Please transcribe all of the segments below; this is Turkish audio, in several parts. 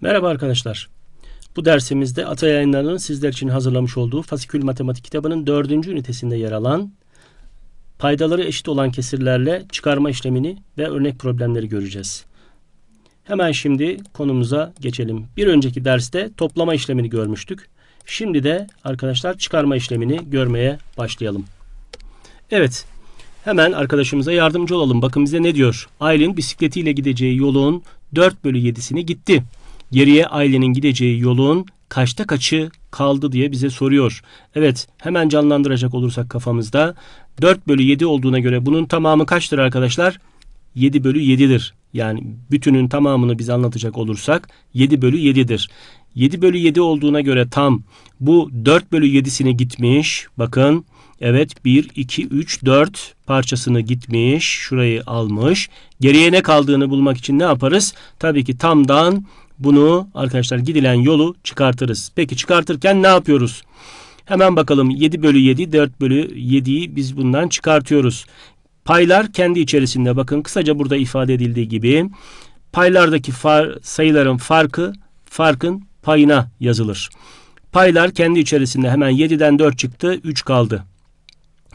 Merhaba arkadaşlar. Bu dersimizde Atay Yayınları'nın sizler için hazırlamış olduğu Fasikül Matematik kitabının dördüncü ünitesinde yer alan paydaları eşit olan kesirlerle çıkarma işlemini ve örnek problemleri göreceğiz. Hemen şimdi konumuza geçelim. Bir önceki derste toplama işlemini görmüştük. Şimdi de arkadaşlar çıkarma işlemini görmeye başlayalım. Evet, hemen arkadaşımıza yardımcı olalım. Bakın bize ne diyor? Aylin bisikletiyle gideceği yolun 4 bölü 7'sini gitti. Geriye Aylin'in gideceği yolun kaçta kaçı kaldı diye bize soruyor. Evet hemen canlandıracak olursak kafamızda 4 bölü 7 olduğuna göre bunun tamamı kaçtır arkadaşlar? 7 bölü 7'dir. Yani bütünün tamamını biz anlatacak olursak 7 bölü 7'dir. 7 bölü 7 olduğuna göre tam bu 4 bölü 7'sini gitmiş. Bakın evet 1, 2, 3, 4 parçasını gitmiş. Şurayı almış. Geriye ne kaldığını bulmak için ne yaparız? Tabii ki tamdan bunu arkadaşlar gidilen yolu çıkartırız. Peki çıkartırken ne yapıyoruz? Hemen bakalım 7 bölü 7 4 bölü 7'yi biz bundan çıkartıyoruz. Paylar kendi içerisinde bakın kısaca burada ifade edildiği gibi paylardaki far, sayıların farkı farkın payına yazılır. Paylar kendi içerisinde hemen 7'den 4 çıktı 3 kaldı.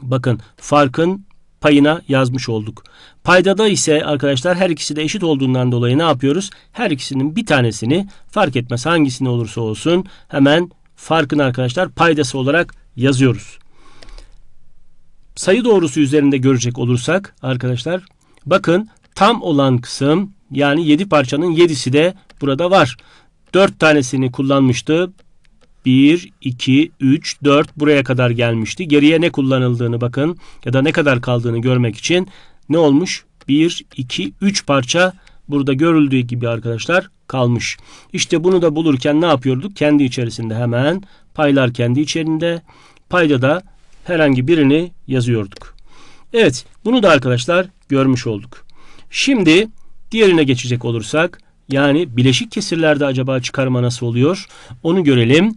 Bakın farkın payına yazmış olduk. Paydada ise arkadaşlar her ikisi de eşit olduğundan dolayı ne yapıyoruz? Her ikisinin bir tanesini fark etmez hangisini olursa olsun hemen farkın arkadaşlar paydası olarak yazıyoruz. Sayı doğrusu üzerinde görecek olursak arkadaşlar bakın tam olan kısım yani 7 parçanın 7'si de burada var. 4 tanesini kullanmıştı. 1, 2, 3, 4 buraya kadar gelmişti. Geriye ne kullanıldığını bakın ya da ne kadar kaldığını görmek için ne olmuş? 1, 2, 3 parça burada görüldüğü gibi arkadaşlar kalmış. İşte bunu da bulurken ne yapıyorduk? Kendi içerisinde hemen paylar kendi içerisinde payda da herhangi birini yazıyorduk. Evet bunu da arkadaşlar görmüş olduk. Şimdi diğerine geçecek olursak yani bileşik kesirlerde acaba çıkarma nasıl oluyor? Onu görelim.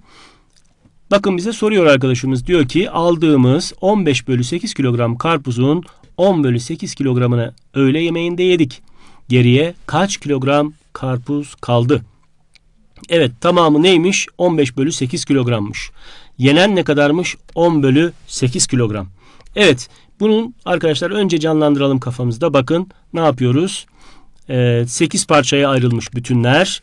Bakın bize soruyor arkadaşımız diyor ki aldığımız 15 bölü 8 kilogram karpuzun 10 bölü 8 kilogramını öğle yemeğinde yedik. Geriye kaç kilogram karpuz kaldı? Evet tamamı neymiş? 15 bölü 8 kilogrammış. Yenen ne kadarmış? 10 bölü 8 kilogram. Evet bunun arkadaşlar önce canlandıralım kafamızda. Bakın ne yapıyoruz? Ee, 8 parçaya ayrılmış bütünler.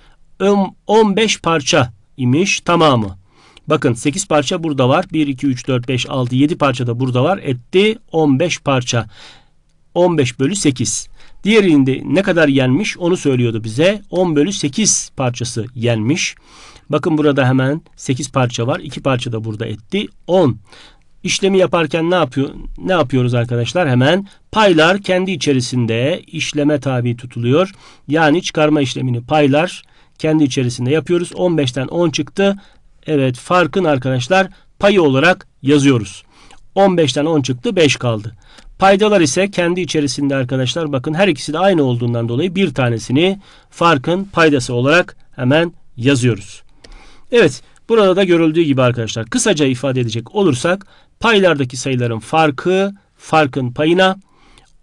15 parça imiş tamamı. Bakın 8 parça burada var. 1, 2, 3, 4, 5, 6, 7 parça da burada var. Etti 15 parça. 15 bölü 8. Diğerinde ne kadar yenmiş onu söylüyordu bize. 10 bölü 8 parçası yenmiş. Bakın burada hemen 8 parça var. 2 parça da burada etti. 10. İşlemi yaparken ne yapıyor? Ne yapıyoruz arkadaşlar? Hemen paylar kendi içerisinde işleme tabi tutuluyor. Yani çıkarma işlemini paylar kendi içerisinde yapıyoruz. 15'ten 10 çıktı. Evet farkın arkadaşlar payı olarak yazıyoruz. 15'ten 10 çıktı 5 kaldı. Paydalar ise kendi içerisinde arkadaşlar bakın her ikisi de aynı olduğundan dolayı bir tanesini farkın paydası olarak hemen yazıyoruz. Evet burada da görüldüğü gibi arkadaşlar kısaca ifade edecek olursak paylardaki sayıların farkı farkın payına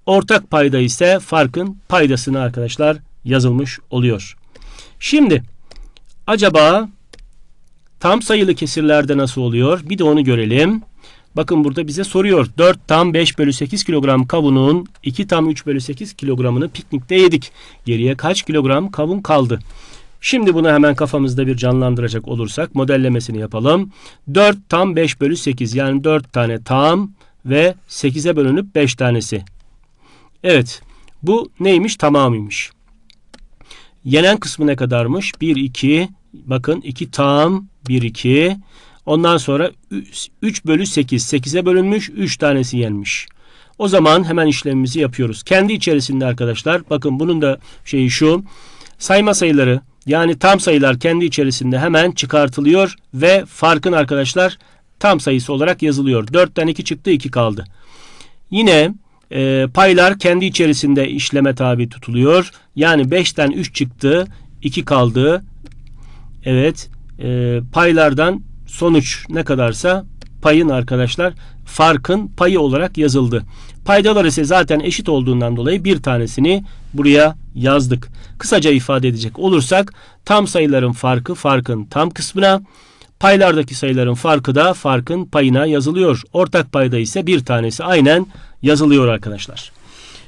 ortak payda ise farkın paydasına arkadaşlar yazılmış oluyor. Şimdi acaba tam sayılı kesirlerde nasıl oluyor? Bir de onu görelim. Bakın burada bize soruyor. 4 tam 5 bölü 8 kilogram kavunun 2 tam 3 bölü 8 kilogramını piknikte yedik. Geriye kaç kilogram kavun kaldı? Şimdi bunu hemen kafamızda bir canlandıracak olursak modellemesini yapalım. 4 tam 5 bölü 8 yani 4 tane tam ve 8'e bölünüp 5 tanesi. Evet bu neymiş tamamıymış. Yenen kısmı ne kadarmış? 1, 2 bakın 2 tam 1, 2 Ondan sonra 3 bölü 8. 8'e bölünmüş 3 tanesi yenmiş. O zaman hemen işlemimizi yapıyoruz. Kendi içerisinde arkadaşlar bakın bunun da şeyi şu. Sayma sayıları yani tam sayılar kendi içerisinde hemen çıkartılıyor ve farkın arkadaşlar tam sayısı olarak yazılıyor. 4'ten 2 çıktı 2 kaldı. Yine e, paylar kendi içerisinde işleme tabi tutuluyor. Yani 5'ten 3 çıktı 2 kaldı. Evet e, paylardan sonuç ne kadarsa payın arkadaşlar farkın payı olarak yazıldı. Paydalar ise zaten eşit olduğundan dolayı bir tanesini buraya yazdık. Kısaca ifade edecek olursak tam sayıların farkı farkın tam kısmına, paylardaki sayıların farkı da farkın payına yazılıyor. Ortak payda ise bir tanesi aynen yazılıyor arkadaşlar.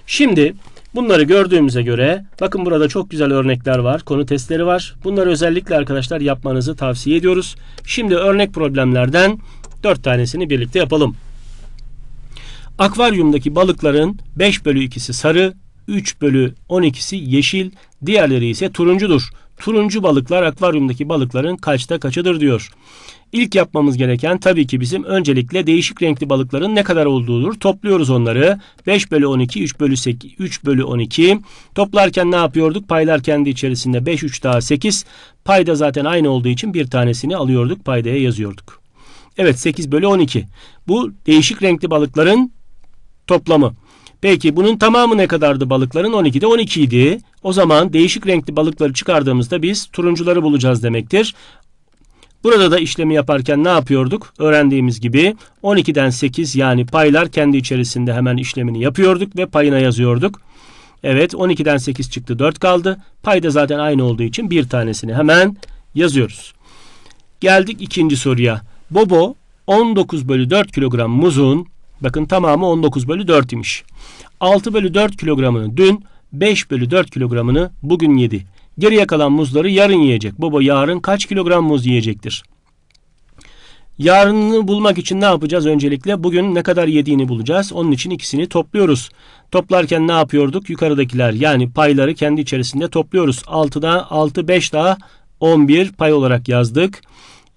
Şimdi bunları gördüğümüze göre bakın burada çok güzel örnekler var. Konu testleri var. Bunları özellikle arkadaşlar yapmanızı tavsiye ediyoruz. Şimdi örnek problemlerden 4 tanesini birlikte yapalım. Akvaryumdaki balıkların 5 bölü 2'si sarı, 3 bölü 12'si yeşil, diğerleri ise turuncudur. Turuncu balıklar akvaryumdaki balıkların kaçta kaçıdır diyor. İlk yapmamız gereken tabii ki bizim öncelikle değişik renkli balıkların ne kadar olduğudur. Topluyoruz onları. 5 bölü 12, 3 bölü 8, 3 bölü 12. Toplarken ne yapıyorduk? Paylar kendi içerisinde 5, 3 daha 8. Payda zaten aynı olduğu için bir tanesini alıyorduk. Paydaya yazıyorduk. Evet 8 bölü 12. Bu değişik renkli balıkların toplamı. Peki bunun tamamı ne kadardı balıkların? 12'de 12 idi. O zaman değişik renkli balıkları çıkardığımızda biz turuncuları bulacağız demektir. Burada da işlemi yaparken ne yapıyorduk? Öğrendiğimiz gibi 12'den 8 yani paylar kendi içerisinde hemen işlemini yapıyorduk ve payına yazıyorduk. Evet 12'den 8 çıktı 4 kaldı. Payda zaten aynı olduğu için bir tanesini hemen yazıyoruz. Geldik ikinci soruya. Bobo 19 bölü 4 kilogram muzun bakın tamamı 19 bölü 4 imiş. 6 bölü 4 kilogramını dün 5 bölü 4 kilogramını bugün yedi. Geriye kalan muzları yarın yiyecek. Baba yarın kaç kilogram muz yiyecektir? Yarını bulmak için ne yapacağız öncelikle? Bugün ne kadar yediğini bulacağız. Onun için ikisini topluyoruz. Toplarken ne yapıyorduk? Yukarıdakiler yani payları kendi içerisinde topluyoruz. 6'da 6 5 daha 11 pay olarak yazdık.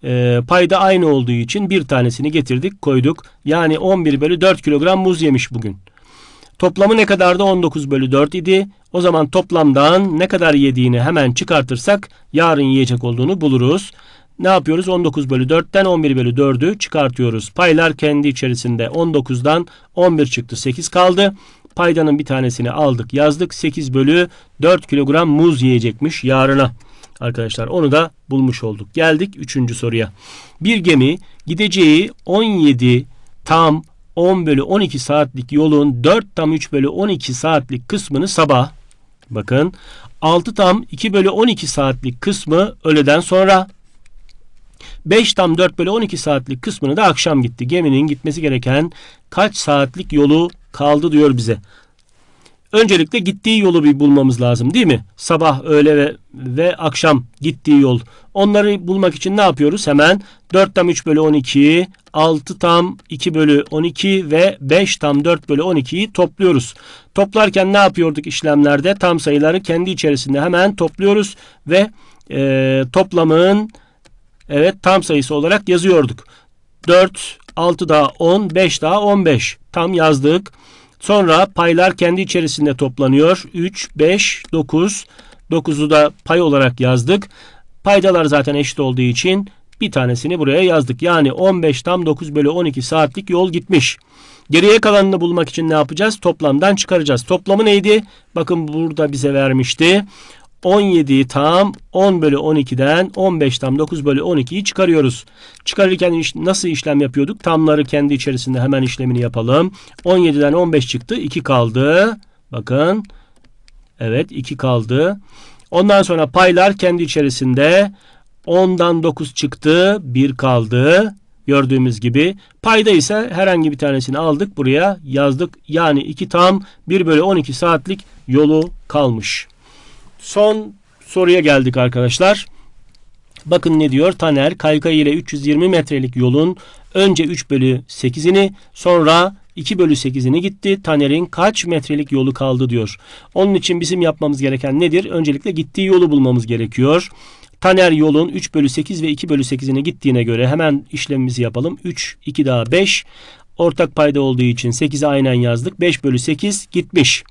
E, payda aynı olduğu için bir tanesini getirdik koyduk. Yani 11 bölü 4 kilogram muz yemiş bugün. Toplamı ne kadardı? 19 bölü 4 idi. O zaman toplamdan ne kadar yediğini hemen çıkartırsak yarın yiyecek olduğunu buluruz. Ne yapıyoruz? 19 bölü 4'ten 11 bölü 4'ü çıkartıyoruz. Paylar kendi içerisinde 19'dan 11 çıktı. 8 kaldı. Paydanın bir tanesini aldık yazdık. 8 bölü 4 kilogram muz yiyecekmiş yarına. Arkadaşlar onu da bulmuş olduk. Geldik 3. soruya. Bir gemi gideceği 17 tam 10 bölü 12 saatlik yolun 4 tam 3 bölü 12 saatlik kısmını sabah bakın 6 tam 2 bölü 12 saatlik kısmı öğleden sonra 5 tam 4 bölü 12 saatlik kısmını da akşam gitti. Geminin gitmesi gereken kaç saatlik yolu kaldı diyor bize. Öncelikle gittiği yolu bir bulmamız lazım değil mi? Sabah, öğle ve, ve akşam gittiği yol. Onları bulmak için ne yapıyoruz? Hemen 4 tam 3 bölü 12, 6 tam 2 bölü 12 ve 5 tam 4 bölü 12'yi topluyoruz. Toplarken ne yapıyorduk işlemlerde? Tam sayıları kendi içerisinde hemen topluyoruz ve e, toplamın evet tam sayısı olarak yazıyorduk. 4, 6 daha 10, 5 daha 15. Tam yazdık. Sonra paylar kendi içerisinde toplanıyor. 3, 5, 9. 9'u da pay olarak yazdık. Paydalar zaten eşit olduğu için bir tanesini buraya yazdık. Yani 15 tam 9 bölü 12 saatlik yol gitmiş. Geriye kalanını bulmak için ne yapacağız? Toplamdan çıkaracağız. Toplamı neydi? Bakın burada bize vermişti. 17'yi tam 10 bölü 12'den 15 tam 9 bölü 12'yi çıkarıyoruz. Çıkarırken iş, nasıl işlem yapıyorduk? Tamları kendi içerisinde hemen işlemini yapalım. 17'den 15 çıktı. 2 kaldı. Bakın. Evet 2 kaldı. Ondan sonra paylar kendi içerisinde 10'dan 9 çıktı. 1 kaldı. Gördüğümüz gibi. Payda ise herhangi bir tanesini aldık. Buraya yazdık. Yani 2 tam 1 bölü 12 saatlik yolu kalmış. Son soruya geldik arkadaşlar. Bakın ne diyor? Taner kaykay ile 320 metrelik yolun önce 3 bölü 8'ini sonra 2 bölü 8'ini gitti. Taner'in kaç metrelik yolu kaldı diyor. Onun için bizim yapmamız gereken nedir? Öncelikle gittiği yolu bulmamız gerekiyor. Taner yolun 3 bölü 8 ve 2 bölü 8'ine gittiğine göre hemen işlemimizi yapalım. 3, 2 daha 5. Ortak payda olduğu için 8'i aynen yazdık. 5 bölü 8 gitmiş.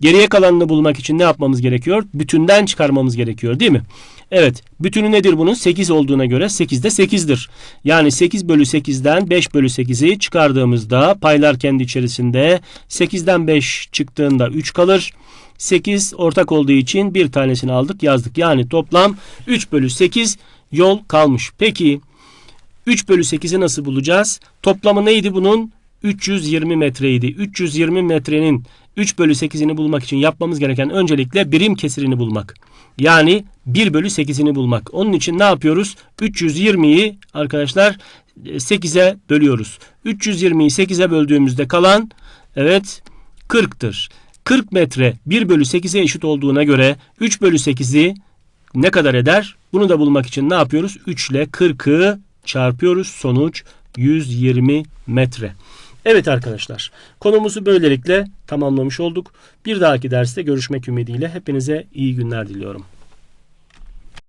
Geriye kalanını bulmak için ne yapmamız gerekiyor? Bütünden çıkarmamız gerekiyor değil mi? Evet. Bütünü nedir bunun? 8 olduğuna göre 8 de 8'dir. Yani 8 bölü 8'den 5 bölü 8'i çıkardığımızda paylar kendi içerisinde 8'den 5 çıktığında 3 kalır. 8 ortak olduğu için bir tanesini aldık yazdık. Yani toplam 3 bölü 8 yol kalmış. Peki 3 bölü 8'i nasıl bulacağız? Toplamı neydi bunun? 320 metreydi. 320 metrenin 3 bölü 8'ini bulmak için yapmamız gereken öncelikle birim kesirini bulmak. Yani 1 bölü 8'ini bulmak. Onun için ne yapıyoruz? 320'yi arkadaşlar 8'e bölüyoruz. 320'yi 8'e böldüğümüzde kalan evet 40'tır. 40 metre 1 bölü 8'e eşit olduğuna göre 3 bölü 8'i ne kadar eder? Bunu da bulmak için ne yapıyoruz? 3 ile 40'ı çarpıyoruz. Sonuç 120 metre. Evet arkadaşlar konumuzu böylelikle tamamlamış olduk. Bir dahaki derste görüşmek ümidiyle hepinize iyi günler diliyorum.